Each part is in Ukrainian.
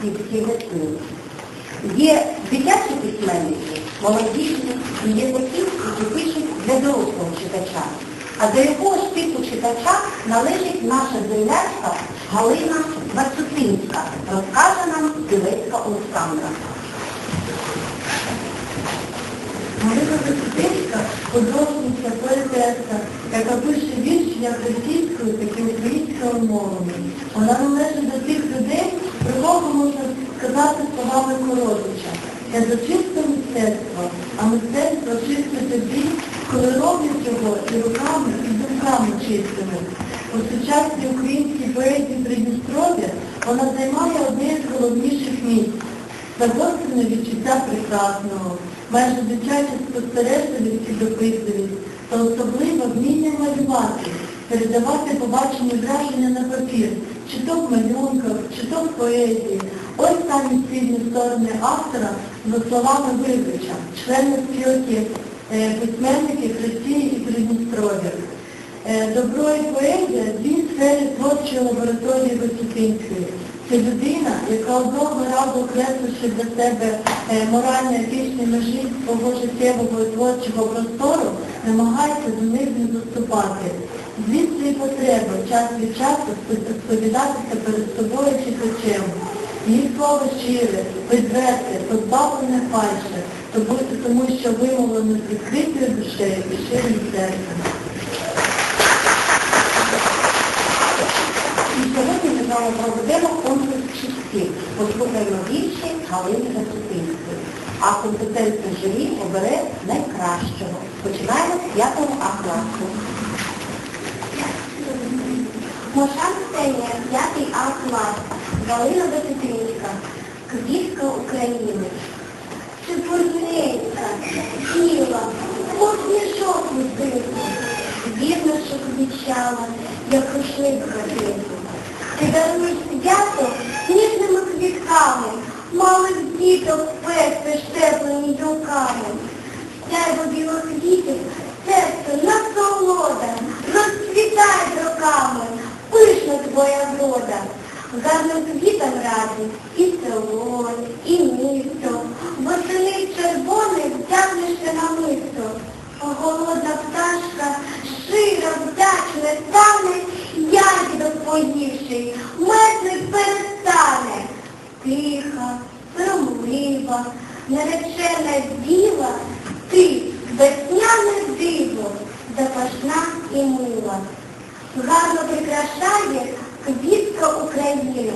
світських гостин. Є дитячі письменники, молодіжні, і є такі, які пишуть для дорослого читача. А до якого ж типу читача належить наша землячка Галина Вацутинська, розкаже нам Білецька Олександра. Галина Висотинська – художниця, поетеса, яка пише вірші як російською, так і українською мовами. Вона належить до тих людей, про можна сказати словами Коротича. Я за чисте мистецтво, а мистецтво чисте тоді, коли роблять його і руками, і думками чистими. У сучасній українській поезії Придністров'я вона займає одне з головніших місць загострене відчуття прекрасного, майже дитяча спостережливість і допитливість, та особливо вміння малювати, передавати побачені враження на папір, чи то в малюнках, чи то в поезії. Ось самі сильні сторони автора за словами Вибрича, члена спілки е, письменників Росії і Придністров'я. Е, Добро і поезія дві сфери творчої лабораторії Висотинської. Це людина, яка одного разу окресливши для себе е, морально-етичні межі свого життєвого і творчого простору, намагається до них не заступати. Звідси і потреба час від часу сповідатися перед собою читачем. Її слово щире, відверте, позбавлене фальше, тому, що вимовлено з відкритою душею і щирим серцем. І сьогодні ми з вами проведемо конкурс чітків. Послухаємо вірші Галини Вацутинської. А компетентне журі обере найкращого. Починаємо з 5 А класу. Мошан Ксенія, 5 А клас, Галина Висоцинська, Квітка України. Чепурненька, тіла, мов сніжок лисику, вірно, що квічала, як рушник газету. Ти даруєш свято ніжними квітками, малих діток пести щеплені руками. Сяйво білих квітів, врода. Гарним квітам раді і село, і місто, восени червоний втягнешся на мисто. Голодна пташка, широ вдячне стане, ягідок поївши, мед не перестане. Тиха, соромлива, наречена діва, ти весняне диво, запашна і мила. Гарно прикрашає України,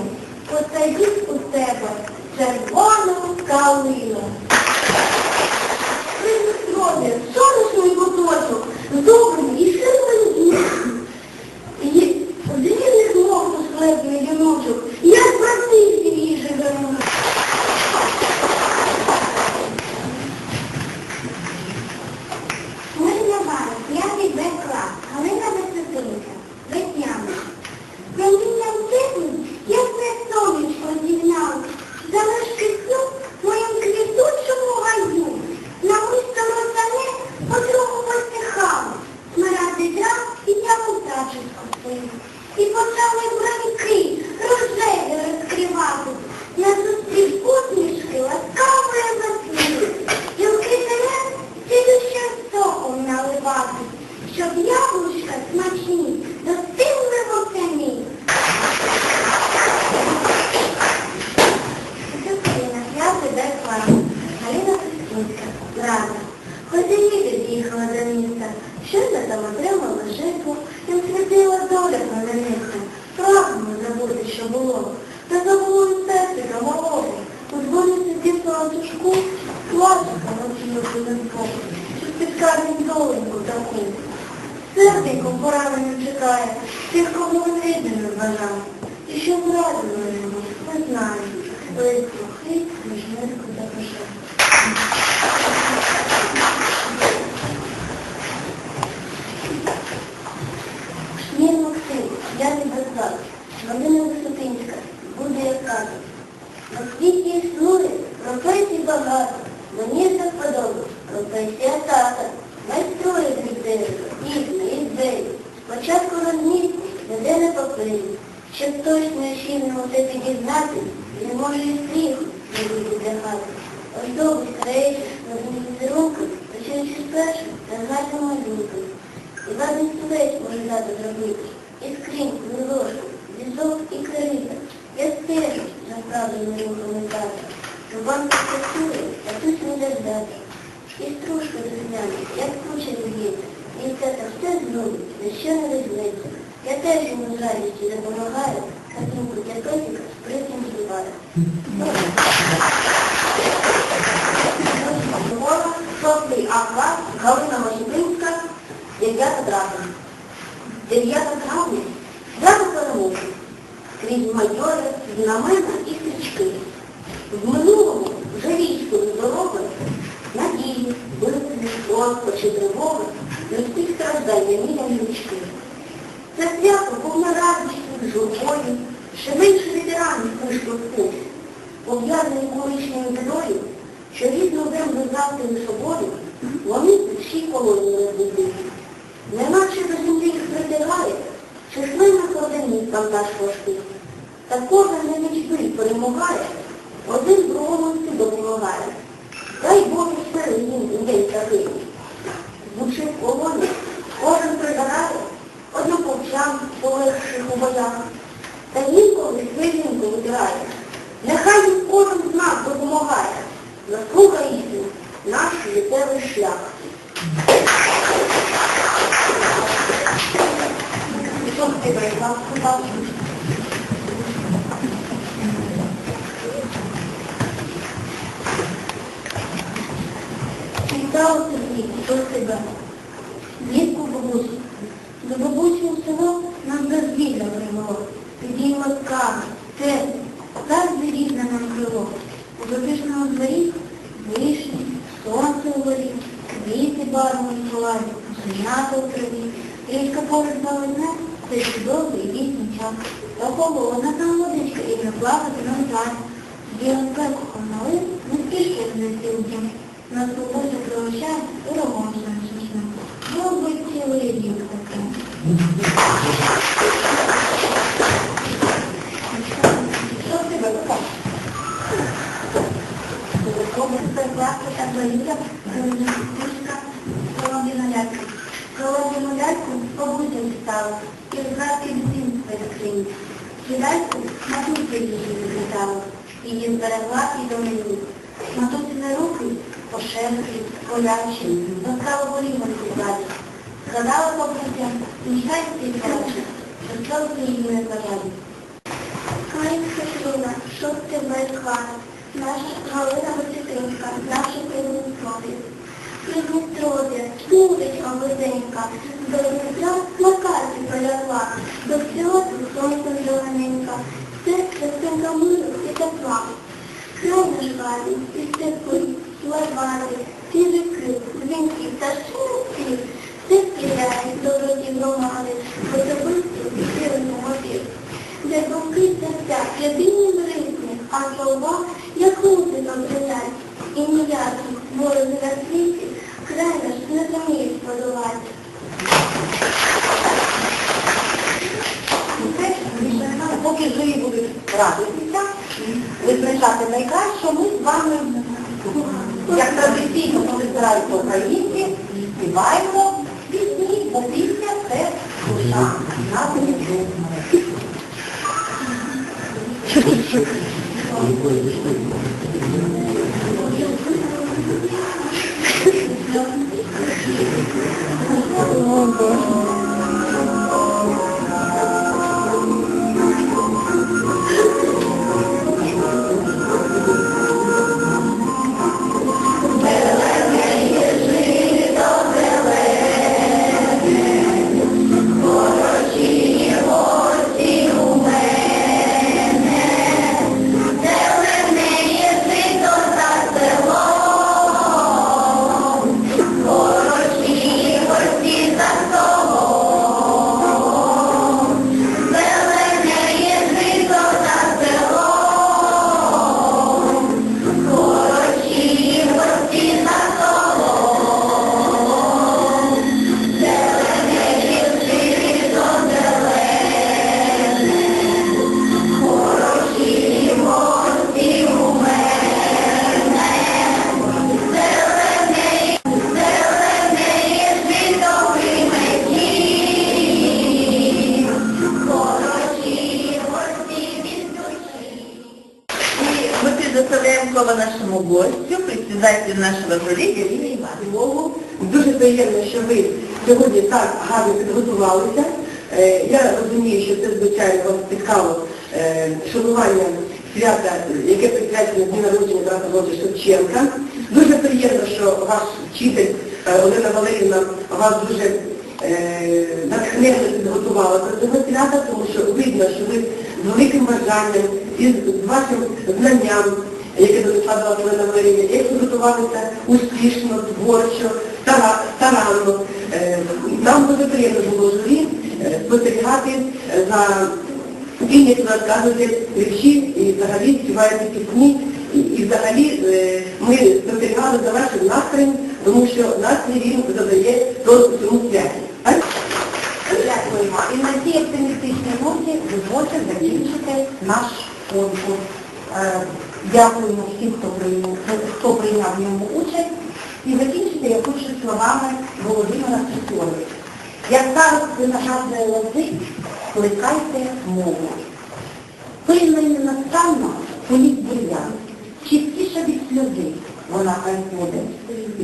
посадіть у себе червону калину. Щільно усе підізнати, не може і сміху не для хати. Оздоби старейших на візерунку, почуючи спершу та малюнку. І ладний стулець може дати зробити, і скриньку, і ложку, візок і крита. Я стежу за правильними рухами тата. Рубанка працює, а тут не дождати. І стружка духняна, як куча в'ється. І це так все зробить, за що не візьметься. Я теж йому з радістю допомагаю, картинку для котика з притим збиваю. Школа, шостий А клас, Галина Мощепинська, 9 травня. 9 травня свято перемоги. Крізь майори, знамена і стрічки. В минулому вже військові дороги, надії, битви, розпачі, тривоги, людських страждання міляні річки. Це свято повне радості, журбою, ще менше ветеранів вийшло в путь, пов'язані колишньою бідою, що рідну землю завтра собою, вони всі колонії розвідують. Неначе до землі їх притягає, численна кладені там наш важкий. Та кожен не мічти перемагає, один другому допомагає. Дай Боже сили їм у день такий. Звучить колоні, кожен пригадає, однополчан, полегших у боях. Та інколи свининку вибирає. Нехай їм кожен з нас допомагає. Заслуга істин, наш життєвий шлях. Вітав Сергій до себе. Влітку бабусі. До бабусі у село нас дозвілля привело. Під її тепло, завжди рідне нам крило. У затишному дворі вишні, сонце у горі, квіти барвом зелені, сонята у траві. Річка поруч балине, це чудовий літній час. Та холодна там водичка і не плавати нам жаль. Білим пекухом налив, не спішки знайти у. На свободі і роман сонячним. Був би цілий рік таким. Кидальку матуся її відлітала, її зберегла і до мені. Матусини руки пошерхлі, колячі, достала голівоньку ззаді. Згадала побуття, і щастя і плаче, що сльози її не заваді. Каїнська шлюна, що тебе хвала, наша Галина Василинка, наша Придністров'я. Придністров'я, слухай, облизенька, до Дністра на карті полягла, до всього сонцем зелененька, серце синка миру і тепла. Край наш гарний, і степи, лавари, сіжики, дзвінки, пташини спів, все стріляє, доброті громади, особисті і сильні мові де думки серця, єдині бризні, а слова, як музика бринять, і ніякий ворог на світі, наш не зуміє подолати. Поки живі будуть радуватися, визначати найкраще, ми з вами, як традиційно, коли збираються українці, співаємо пісні, бо пісня це душа, нашої жодної. Председателю нашого журі Галині Іванову. Дуже приємно, що ви сьогодні так гарно підготувалися. Е, Я розумію, що це, звичайно, вам цікаво е, шанування свята, яке присвячено дню народження Тараса Григоровича Шевченка. Дуже приємно, що ваш вчитель е, Олена Валерівна вас дуже натхненно підготувала до цього свята, тому що видно, що ви з великим бажанням і з вашим знанням, яке до вас Олена Валерівна, як підготувалися успішно, творчо, старанно. Е, Нам дуже приємно було журі е, спостерігати е, за тим, як ви розказуєте вірші і взагалі співаєте пісні. І, взагалі ми спостерігали за вашим настроєм, тому що настрій він задає тон цьому святі. Дякуємо. І на цій оптимістичній ноті дозвольте закінчити наш конкурс. Е, Дякуємо всім, хто прийняв, хто прийняв в ньому участь. І закінчити я хочу словами Володимира Сосоли. Як старости нагадує лози, плекайте мову. Пильно і ненастанно політь бур'ян. Чистіше від сльози вона хай буде.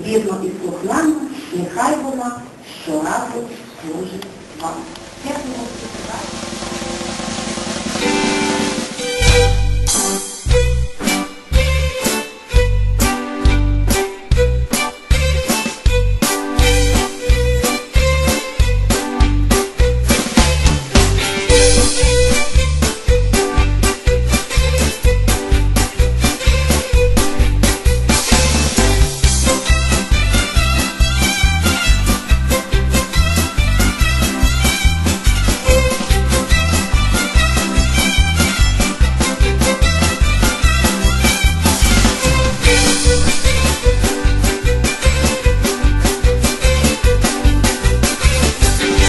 Вірно і слухняно, нехай вона щоразу служить вам. Дякую.